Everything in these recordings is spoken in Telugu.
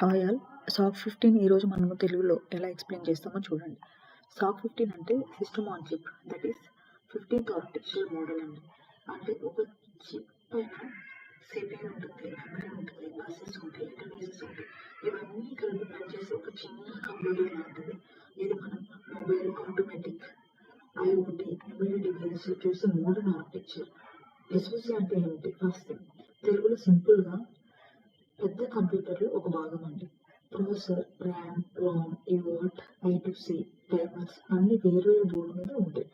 Hi all. సాక్ ఫిఫ్టీన్ ఈరోజు మనము తెలుగులో ఎలా ఎక్స్ప్లెయిన్ చేస్తామో చూడండి. సాక్ ఫిఫ్టీన్ అంటే system on chip that is fifteenth artificial model అండి. అంటే ఒక చిప్ పైన సిపియూ ఉంటుంది మెమరీ ఉంటుంది బస్సెస్ ఉంటాయి ఇంటర్ఫేసెస్ ఉంటాయి. ఇవన్నీ కలిపి పనిచేసి ఒక చిన్న కంప్యూటర్ లాంటిది. ఇది మనం mobile automatic IoT mobile device చూసే మోడర్న్ ఆర్కిటెక్చర్ ఎస్ఓసి అంటే ఏమిటి? ఫస్ట్ తెలుగులో సింపుల్గా పెద్ద కంప్యూటర్లో ఒక భాగం అండి. Processor RAM RAM UART I two C timers అన్ని వేర్వేరు బోర్డు మీద ఉంటాయి.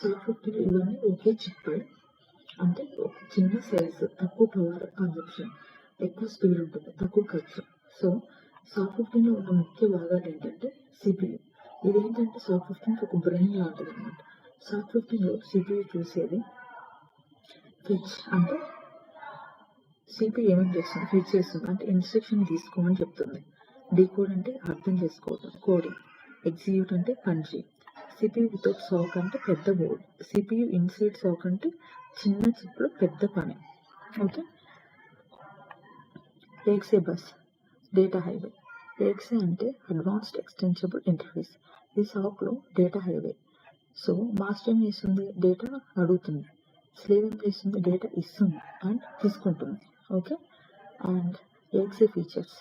సాఫ్ట్ ఇవన్నీ ఒకే చిప్ అంటే ఒక చిన్న సైజ్ తక్కువ పవర్ కన్జప్షన్ ఎక్కువ స్పీడ్ ఉంటుంది తక్కువ ఖర్చు. సో సాఫ్ట్ ఫిఫ్టీన్లో ఉన్న ముఖ్య భాగాలు ఏంటంటే సిపియు ఇదేంటంటే సాఫ్ట్ ఫిఫ్టీన్కి ఒక బ్రెయిన్ లాంటిది అనమాట సాఫ్ట్ ఫిఫ్టీన్లో సిపియు చూసేది. ఫిచ్ అంటే సిపి ఏమేమి చేస్తుంది? ఫీడ్ చేస్తుంది. అంటే ఇన్స్ట్రక్షన్ తీసుకోమని చెప్తుంది. డీకోడ్ అంటే అర్థం చేసుకోవడం కోడింగ్. ఎగ్జిక్యూట్ అంటే పనిచేయి సిపియు వితౌట్ సాక్ అంటే పెద్ద బోర్డ్. సిపియు ఇన్సైడ్ సాక్ అంటే చిన్న చిప్లో పెద్ద పని. Okay? AXI bus data highway AXI అంటే అడ్వాన్స్డ్ ఎక్స్టెన్సిబుల్ ఇంటర్ఫేస్ ఈ సాక్లో డేటా హైవే సో మాస్టర్ ఏం చేస్తుంది? డేటా అడుగుతుంది. స్లేవ్ ఏం చేస్తుంది? డేటా ఇస్తుంది. అండ్ తీసుకుంటుంది. ఓకే? And AXI features.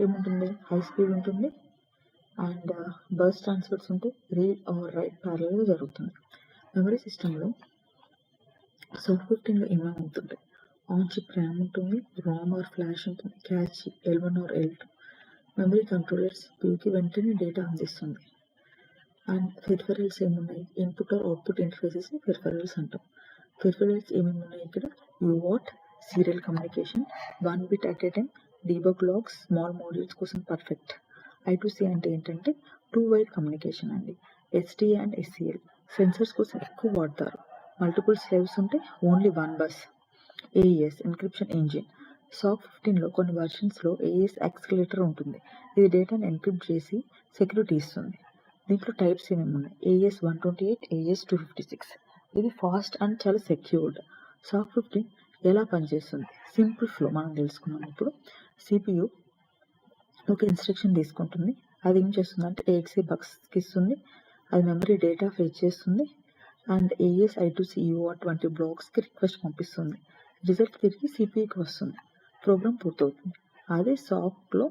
ఏముంటుంది? హై స్పీడ్ ఉంటుంది. అండ్ బస్ ట్రాన్స్ఫర్స్ ఉంటే రీడ్ ఆర్ రైట్ ప్యారల్గా జరుగుతుంది. మెమరీ సిస్టంలో సాఫ్ట్ ఫిఫ్టీన్లో ఏమేమి ఉంటుంది ఆన్ చిప్ ర్యామ్ ఉంటుంది రామ్ ఆర్ ఫ్లాష్ ఉంటుంది cache L one or L two. Memory controllers సిపియూకి వెంటనే డేటా అందిస్తుంది. అండ్ ఫెర్ఫరల్స్ ఏమున్నాయి? Input or output interfaces peripherals అంటాం. ఫెర్ఫరల్స్ ఏమేమి ఉన్నాయి ఇక్కడ? UART? Serial communication one bit at a time debug logs small modules కోసం పర్ఫెక్ట్. ఐ టు సి అంటే ఏంటంటే టూ వైర్ కమ్యూనికేషన్ అండి. ఎస్టీ అండ్ ఎస్సీఎల్ సెన్సర్స్ కోసం ఎక్కువ వాడతారు. మల్టిపుల్ స్లేవ్స్ ఉంటే only one bus. AES encryption engine. SoC ఫిఫ్టీన్లో కొన్ని వర్షన్స్లో ఏఈఎస్ యాక్సిలేటర్ ఉంటుంది. ఇది డేటాను ఎన్క్రిప్ట్ చేసి సెక్యూరిటీ ఇస్తుంది. దీంట్లో టైప్స్ ఏమేమి ఉన్నాయి AES one twenty eight AES two fifty six. ఇది ఫాస్ట్ అండ్ చాలా సెక్యూర్డ్. సాక్ ఫిఫ్టీన్ ఎలా పనిచేస్తుంది? సింపుల్ ఫ్లో మనం తెలుసుకున్నాం ఇప్పుడు. సిపియు ఒక ఇన్స్ట్రక్షన్ తీసుకుంటుంది. అది ఏం చేస్తుంది అంటే ఏఎక్సీ బక్స్కి ఇస్తుంది అది మెమరీ డేటా ఫేస్ చేస్తుంది. And AES I two C వంటి బ్లాక్స్కి రిక్వెస్ట్ పంపిస్తుంది. రిజల్ట్ తిరిగి సిపియూకి వస్తుంది. ప్రోగ్రామ్ పూర్తవుతుంది. అదే సాఫ్ట్లో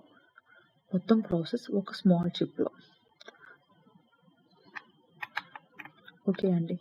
మొత్తం ప్రాసెస్ ఒక స్మాల్ చిప్లో ఓకే అండి.